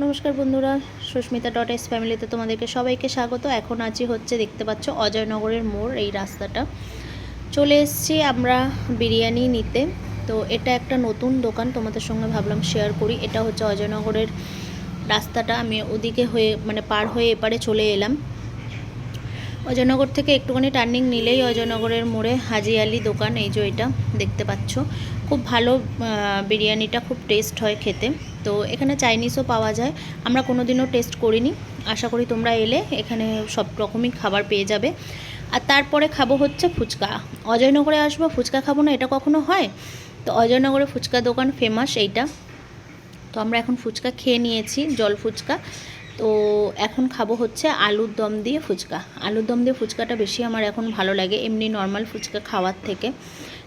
নমস্কার বন্ধুরা, Susmita dot S ফ্যামিলিতে তোমাদেরকে সবাইকে স্বাগত। এখন আজই হচ্ছে দেখতে পাচ্ছ অজয়নগরের মোড়, এই রাস্তাটা। চলে এসছি আমরা বিরিয়ানি নিতে। তো এটা একটা নতুন দোকান, তোমাদের সঙ্গে ভাবলাম শেয়ার করি। এটা হচ্ছে অজয়নগরের রাস্তাটা। আমি ওদিকে হয়ে মানে পার হয়ে এপারে চলে এলাম। অজয়নগর থেকে একটুখানি টার্নিং নিলেই অজয়নগরের মোড়ে হাজি আলি দোকান, এই যে এটা দেখতে পাচ্ছ। খুব ভালো বিরিয়ানিটা খুব টেস্ট হয় খেতে। তো এখানে চাইনিজও পাওয়া যায়। আমরা কোনো দিনও টেস্ট করিনি। আশা করি তোমরা এলে, এখানে সব রকমই খাবার পেয়ে যাবে। আর তারপরে খাব হচ্ছে ফুচকা। অজয়নগরে আসব, ফুচকা খাব না, এটা কখনো হয়? তো অজয়নগরে ফুচকা দোকান ফেমাস এইটা। তো আমরা এখন ফুচকা খেয়ে নিয়েছি, জল ফুচকা। তো এখন খাব হচ্ছে আলুর দম দিয়ে ফুচকা। আলুর দম দিয়ে ফুচকাটা বেশি আমার এখন ভালো লাগে, এমনি নর্মাল ফুচকা খাওয়ার থেকে।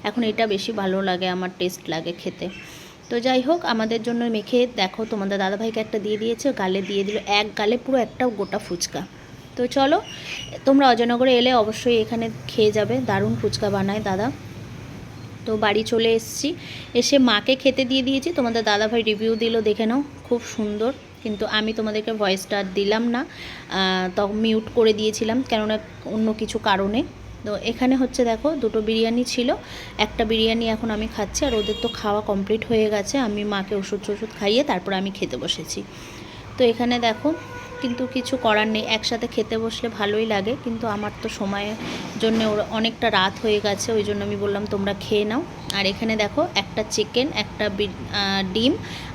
এখন এটা বেশি ভালো লাগে, আমার টেস্ট লাগে খেতে। তো যাই হোক, আমাদের জন্য মেখে দেখো, তোমাদের দাদাভাইকে একটা দিয়ে দিয়েছে, গালে দিয়ে দিল, এক গালে পুরো একটা গোটা ফুচকা। তো চলো, তোমরা অজয়নগরে এলে অবশ্যই এখানে খেয়ে যাবে, দারুণ ফুচকা বানায় দাদা। তো বাড়ি চলে এসেছি, এসে মাকে খেতে দিয়ে দিয়েছি, তোমাদের দাদাভাই রিভিউ দিল, দেখে নাও, খুব সুন্দর। কিন্তু আমি তোমাদেরকে ভয়েসটা দিলাম না তখন মিউট করে দিয়েছিলাম কেননা অন্য কিছু কারণে। তো এখানে হচ্ছে দেখো, দুটো বিরিয়ানি ছিল, একটা বিরিয়ানি এখন আমি খাচ্ছি আর ওদের তো খাওয়া কমপ্লিট হয়ে গেছে, আমি মাকে ওষুধ টষুধ খাইয়ে তারপর আমি খেতে বসেছি। তো এখানে দেখো কিন্তু কিছু করার নেই। একসাথে খেতে বসলে ভালোই লাগে, কিন্তু আমার তো সময়ের জন্য ওরা অনেকটা রাত হয়ে গেছে, ওই জন্য আমি বললাম, তোমরা খেয়ে নাও। আর এখানে দেখো, একটা চিকেন, একটা ডিম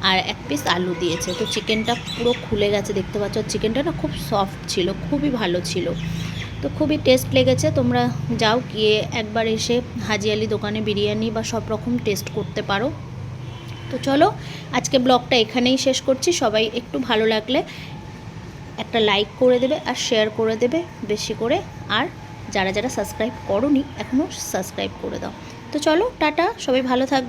আর এক পিস আলু দিয়েছে। তো চিকেনটা পুরো খুলে গেছে, দেখতে পাচ্ছ? চিকেনটা না খুব সফট ছিল, খুবই ভালো ছিল। তো খুবই টেস্ট লেগেছে, তোমরা যাও গিয়ে একবার এসে হাজি আলি দোকানে বিরিয়ানি বা সব রকম টেস্ট করতে পারো। তো চলো, আজকে ব্লগটা এখানেই শেষ করছি। সবাই একটু ভালো লাগলে একটা লাইক করে দেবে আর শেয়ার করে দেবে বেশি করে। আর যারা যারা সাবস্ক্রাইব করনি এখনও সাবস্ক্রাইব করে দাও। তো চলো, টাটা, সবাই ভালো থাকবে